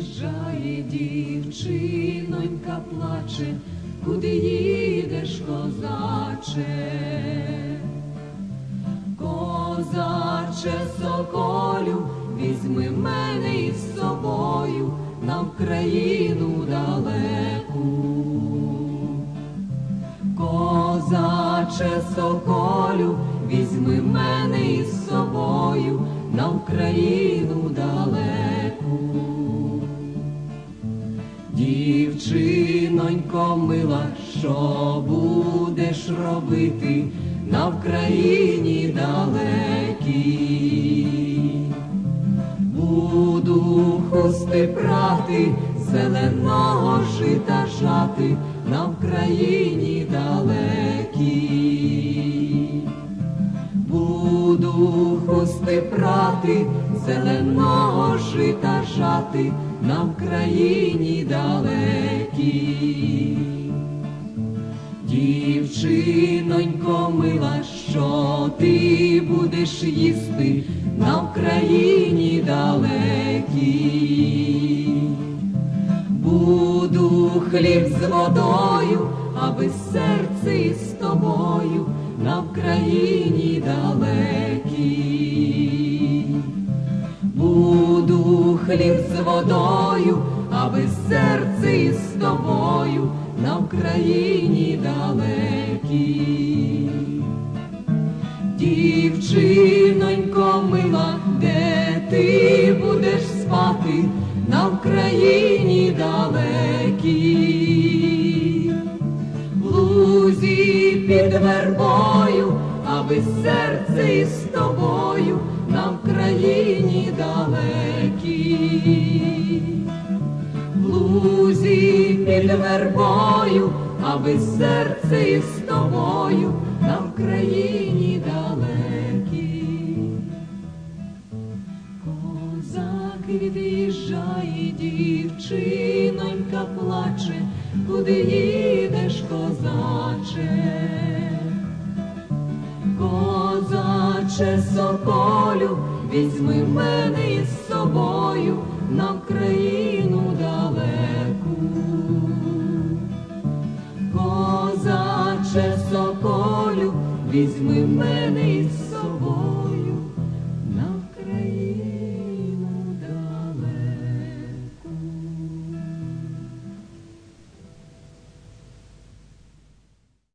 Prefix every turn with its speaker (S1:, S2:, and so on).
S1: від'їжджає дівчинонька плаче, куди їдеш, козаче? Козаче соколю, візьми мене із собою на Вкраїну далеку. Козаче соколю, візьми мене із собою на Україну далеку. Дівчинонько мила, що будеш робити на Вкраїні далекій? Буду хусти прати, зеленого жита жати на Вкраїні далекій. Хусти прати, зеленого жита жати на Вкраїні далекій. Дівчинонько мила, що ти будеш їсти на Вкраїні далекій. Буду хліб з водою, аби серце із тобою на Вкраїні далекій. Хліб з водою, аби серце із тобою на Україні далекій. Дівчинонько мила, де ти будеш спати на Україні далекій. В лузі під вербою, аби серце із тобою В лузі під вербою, аби серце із тобою на Україні далекій. Козак від'їжджає, дівчинонька плаче, куди їдеш, козаче? Козаче соколю, візьми мене із собою на Вкраїну візьми мене.